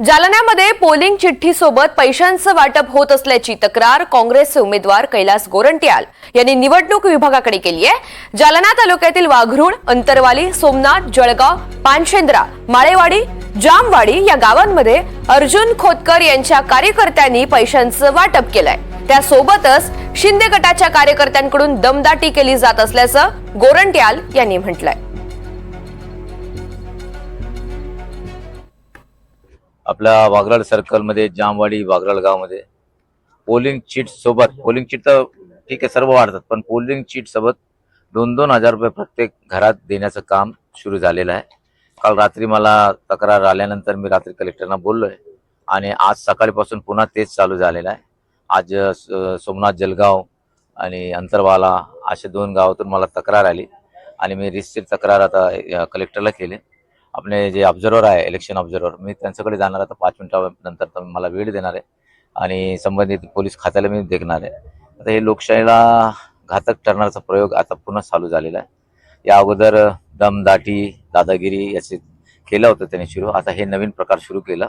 जालन्यामध्ये polling चिठ्ठीसोबत पैशांचं वाटप होत असल्याची तक्रार काँग्रेसचे उमेदवार कैलास गोरंट्याल यांनी निवडणूक विभागाकडे केली आहे. जालना तालुक्यातील वाघरुण अंतरवाली सोमनाथ जळगाव पानशेंद्रा माळेवाडी जामवाडी या गावांमध्ये अर्जुन खोतकर यांच्या कार्यकर्त्यांनी पैशांचं वाटप केलंय. त्यासोबतच शिंदे गटाच्या कार्यकर्त्यांकडून दमदाटी केली जात असल्याचं गोरंट्याल यांनी म्हटलंय. आपल्या वागराळ सर्कलमध्ये जामवाडी वागराळ गावमध्ये. पोलिंग चीट सोबत पोलिंग चीट तर ठीक आहे सर्व वाढतात पण पोलिंग चीट सोबत दोन दोन हजार रुपये प्रत्येक घरात देण्याचं काम सुरू झालेलं आहे. काल रात्री मला तक्रार आल्यानंतर मी रात्री कलेक्टरना बोललोय आणि आज सकाळीपासून पुन्हा तेच चालू झालेलं आहे. आज सोमनाथ जलगाव आणि अंतरवाला असे दोन गावातून मला तक्रार आली आणि मी रिसिट तक्रार आता कलेक्टरला केली. आपले जे ऑब्झर्वर आहे इलेक्शन ऑब्झर्वर मी त्यांच्याकडे जाणार आता पाच मिनिटानंतर तर मला वेळ देणार आहे. आणि संबंधित पोलीस खात्याला मी देखणार आहे. आता हे लोकशाहीला घातक ठरणारचा प्रयोग आता पुन्हा चालू झालेला आहे. या अगोदर दमदाटी दादागिरी याचे केलं होतं त्याने सुरू. आता हे नवीन प्रकार सुरू केलं.